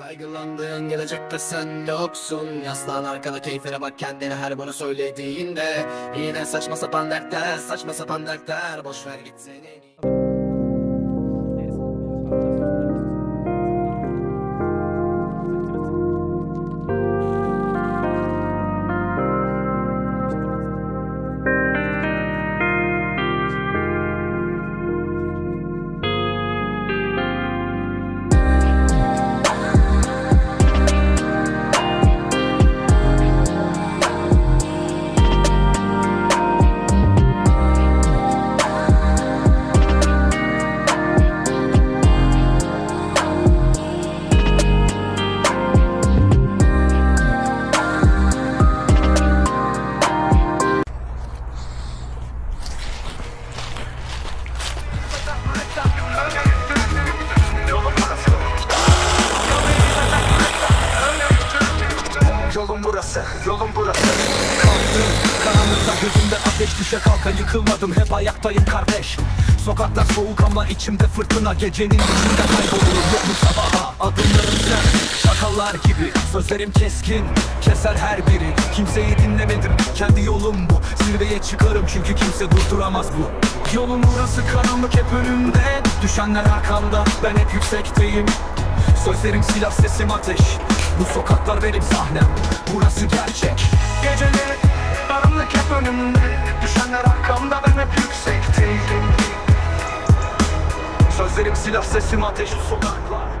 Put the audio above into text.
Kaygılandığın gelecekte sen yoksun. Yaslan arkana keyfine bak kendine her bunu söylediğinde. Yine saçma sapan dertler saçma sapan dertler. Boş ver gitsin Yolum burası, yolum burası. Kalktım, karanlıkta gözümde ateş düşe kalka Yıkılmadım, hep ayaktayım kardeş. Sokaklar soğuk ama içimde fırtına. Gecenin içinde kaybolurum. Yok mu sabaha Adımlarım sert, şakalar gibi Sözlerim keskin, keser her biri. Kimseyi dinlemedim, kendi yolum bu. Zirveye çıkarım çünkü kimse durduramaz bu. Yolum burası karanlık hep önümde. Düşenler arkamda, ben hep yüksekteyim Sözlerim silah sesim ateş. Bu sokaklar benim sahnem. Burası gerçek. Geceleri karanlık hep önümde. Düşenler arkamda ben hep yüksekteyim. Sözlerim silah sesim ateş. Bu sokaklar